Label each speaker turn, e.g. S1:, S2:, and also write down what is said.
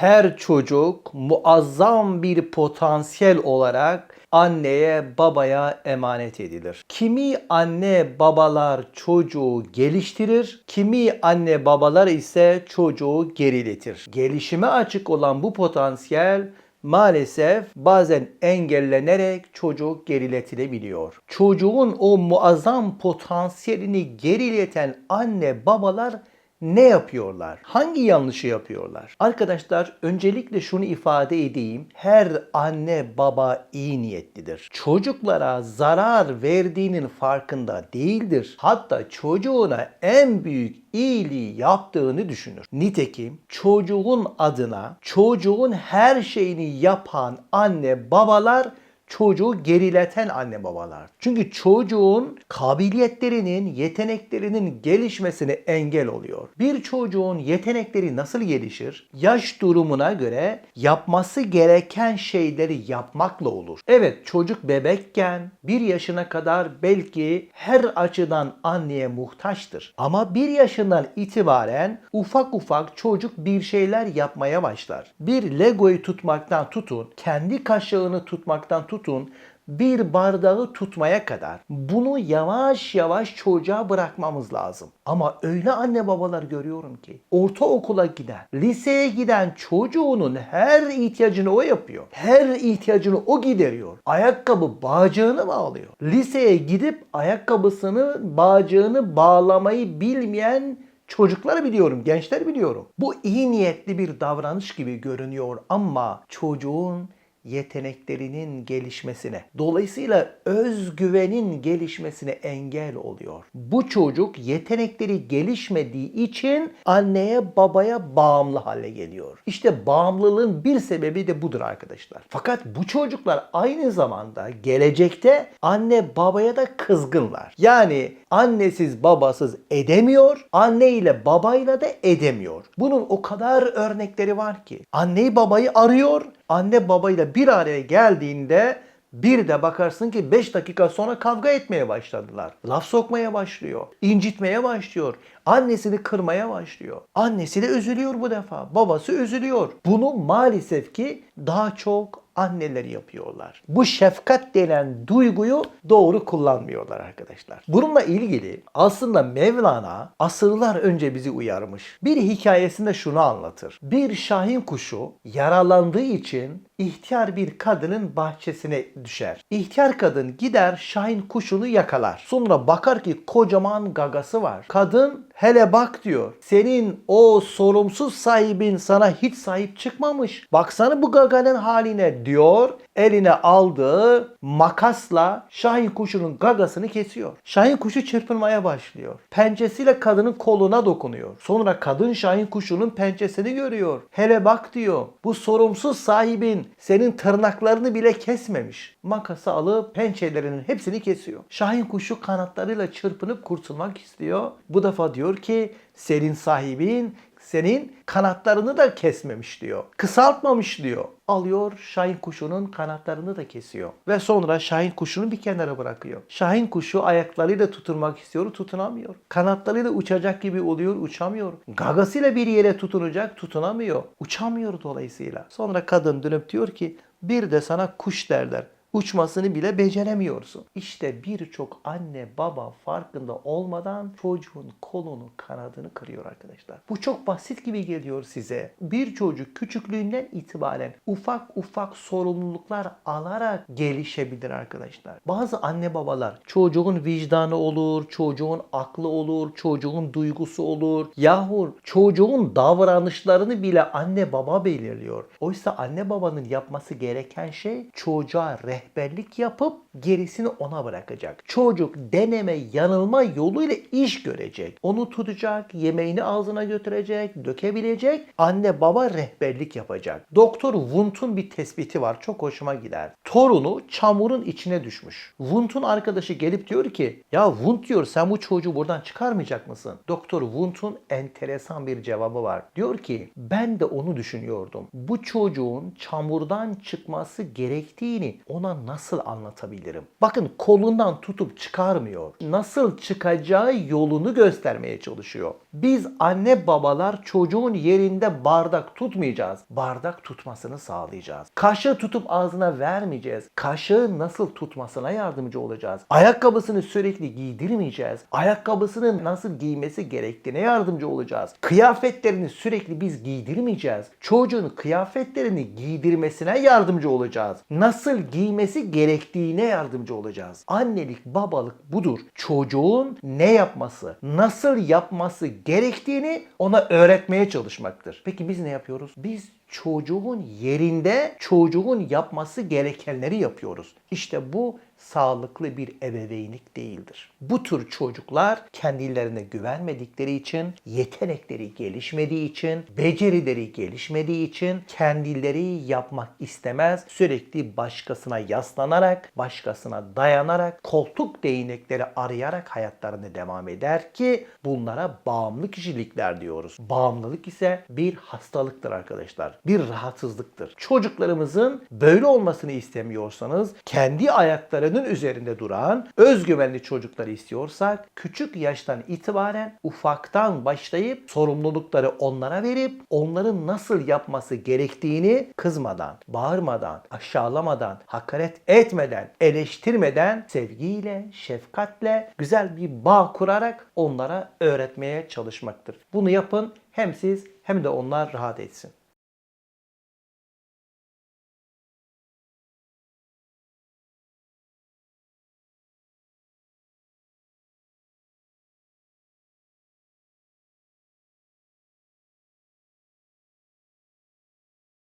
S1: Her çocuk muazzam bir potansiyel olarak anneye babaya emanet edilir. Kimi anne babalar çocuğu geliştirir, kimi anne babalar ise çocuğu geriletir. Gelişime açık olan bu potansiyel maalesef bazen engellenerek çocuk geriletilebiliyor. Çocuğun o muazzam potansiyelini gerileten anne babalar ne yapıyorlar? Hangi yanlışı yapıyorlar? Arkadaşlar öncelikle şunu ifade edeyim. Her anne baba iyi niyetlidir. Çocuklara zarar verdiğinin farkında değildir. Hatta çocuğuna en büyük iyiliği yaptığını düşünür. Nitekim çocuğun adına çocuğun her şeyini yapan anne babalar çocuğu gerileten anne babalar. Çünkü çocuğun kabiliyetlerinin, yeteneklerinin gelişmesine engel oluyor. Bir çocuğun yetenekleri nasıl gelişir? Yaş durumuna göre yapması gereken şeyleri yapmakla olur. Evet çocuk bebekken bir yaşına kadar belki her açıdan anneye muhtaçtır. Ama bir yaşından itibaren ufak ufak çocuk bir şeyler yapmaya başlar. Bir Lego'yu tutmaktan tutun, kendi kaşığını tutmaktan tutun, bir bardağı tutmaya kadar bunu yavaş yavaş çocuğa bırakmamız lazım. Ama öyle anne babalar görüyorum ki ortaokula giden, liseye giden çocuğunun her ihtiyacını o yapıyor. Her ihtiyacını o gideriyor. Ayakkabı bağcığını bağlıyor. Liseye gidip ayakkabısını, bağcığını bağlamayı bilmeyen Çocukları biliyorum, gençler biliyorum. Bu iyi niyetli bir davranış gibi görünüyor ama çocuğun yeteneklerinin gelişmesine, dolayısıyla özgüvenin gelişmesine engel oluyor. Bu çocuk yetenekleri gelişmediği için anneye babaya bağımlı hale geliyor. İşte bağımlılığın bir sebebi de budur arkadaşlar. Fakat bu çocuklar aynı zamanda gelecekte anne babaya da kızgınlar. Yani annesiz babasız edemiyor, anne ile babayla da edemiyor. Bunun o kadar örnekleri var ki. Anneyi babayı arıyor, anne babayla bir araya geldiğinde bir de bakarsın ki 5 dakika sonra kavga etmeye başladılar. Laf sokmaya başlıyor. incitmeye başlıyor. Annesini kırmaya başlıyor. Annesi de üzülüyor bu defa. Babası üzülüyor. Bunu maalesef ki daha çok anneler yapıyorlar. Bu şefkat denen duyguyu doğru kullanmıyorlar arkadaşlar. Bununla ilgili aslında Mevlana asırlar önce bizi uyarmış. Bir hikayesinde şunu anlatır. Bir şahin kuşu yaralandığı için ihtiyar bir kadının bahçesine düşer. İhtiyar kadın gider şahin kuşunu yakalar. Sonra bakar ki kocaman gagası var. Kadın hele bak diyor. Senin o sorumsuz sahibin sana hiç sahip çıkmamış. Baksana bu gaganın haline diyor. Eline aldığı makasla şahin kuşunun gagasını kesiyor. Şahin kuşu çırpınmaya başlıyor. Pençesiyle kadının koluna dokunuyor. Sonra kadın şahin kuşunun pençesini görüyor. Hele bak diyor. Bu sorumsuz sahibin senin tırnaklarını bile kesmemiş. Makası alıp pençelerinin hepsini kesiyor. Şahin kuşu kanatlarıyla çırpınıp kurtulmak istiyor. Bu defa diyor ki senin sahibin senin kanatlarını da kesmemiş diyor. Kısaltmamış diyor. Alıyor Şahin kuşunun kanatlarını da kesiyor. Ve sonra Şahin kuşunu bir kenara bırakıyor. Şahin kuşu ayaklarıyla tutunmak istiyor, tutunamıyor. Kanatlarıyla uçacak gibi oluyor, uçamıyor. Gagasıyla bir yere tutunacak, tutunamıyor. Uçamıyor dolayısıyla. Sonra kadın dönüp diyor ki bir de sana kuş derler uçmasını bile beceremiyorsun. İşte birçok anne baba farkında olmadan çocuğun kolunu kanadını kırıyor arkadaşlar. Bu çok basit gibi geliyor size. Bir çocuk küçüklüğünden itibaren ufak ufak sorumluluklar alarak gelişebilir arkadaşlar. Bazı anne babalar çocuğun vicdanı olur, çocuğun aklı olur, çocuğun duygusu olur. Yahu çocuğun davranışlarını bile anne baba belirliyor. Oysa anne babanın yapması gereken şey çocuğa rehberlik yapıp gerisini ona bırakacak. Çocuk deneme yanılma yoluyla iş görecek. Onu tutacak, yemeğini ağzına götürecek, dökebilecek. Anne baba rehberlik yapacak. Doktor Wundt'un bir tespiti var. Çok hoşuma gider. Torunu çamurun içine düşmüş. Wundt'un arkadaşı gelip diyor ki ya Wundt diyor sen bu çocuğu buradan çıkarmayacak mısın? Doktor Wundt'un enteresan bir cevabı var. Diyor ki ben de onu düşünüyordum. Bu çocuğun çamurdan çıkması gerektiğini ona Ona nasıl anlatabilirim? Bakın kolundan tutup çıkarmıyor. Nasıl çıkacağı yolunu göstermeye çalışıyor. Biz anne babalar çocuğun yerinde bardak tutmayacağız. Bardak tutmasını sağlayacağız. Kaşığı tutup ağzına vermeyeceğiz. Kaşığı nasıl tutmasına yardımcı olacağız. Ayakkabısını sürekli giydirmeyeceğiz. Ayakkabısını nasıl giymesi gerektiğine yardımcı olacağız. Kıyafetlerini sürekli biz giydirmeyeceğiz. Çocuğun kıyafetlerini giydirmesine yardımcı olacağız. Nasıl giymesi gerektiğine yardımcı olacağız. Annelik, babalık budur. Çocuğun ne yapması, nasıl yapması gerektiğini ona öğretmeye çalışmaktır. Peki biz ne yapıyoruz? Biz çocuğun yerinde çocuğun yapması gerekenleri yapıyoruz. İşte bu sağlıklı bir ebeveynlik değildir. Bu tür çocuklar kendilerine güvenmedikleri için, yetenekleri gelişmediği için, becerileri gelişmediği için kendileri yapmak istemez. Sürekli başkasına yaslanarak, başkasına dayanarak, koltuk değnekleri arayarak hayatlarını devam eder ki bunlara bağımlı kişilikler diyoruz. Bağımlılık ise bir hastalıktır arkadaşlar. Bir rahatsızlıktır. Çocuklarımızın böyle olmasını istemiyorsanız kendi ayaklarının üzerinde duran özgüvenli çocukları istiyorsak küçük yaştan itibaren ufaktan başlayıp sorumlulukları onlara verip onların nasıl yapması gerektiğini kızmadan, bağırmadan, aşağılamadan, hakaret etmeden, eleştirmeden sevgiyle, şefkatle güzel bir bağ kurarak onlara öğretmeye çalışmaktır. Bunu yapın hem siz hem de onlar rahat etsin.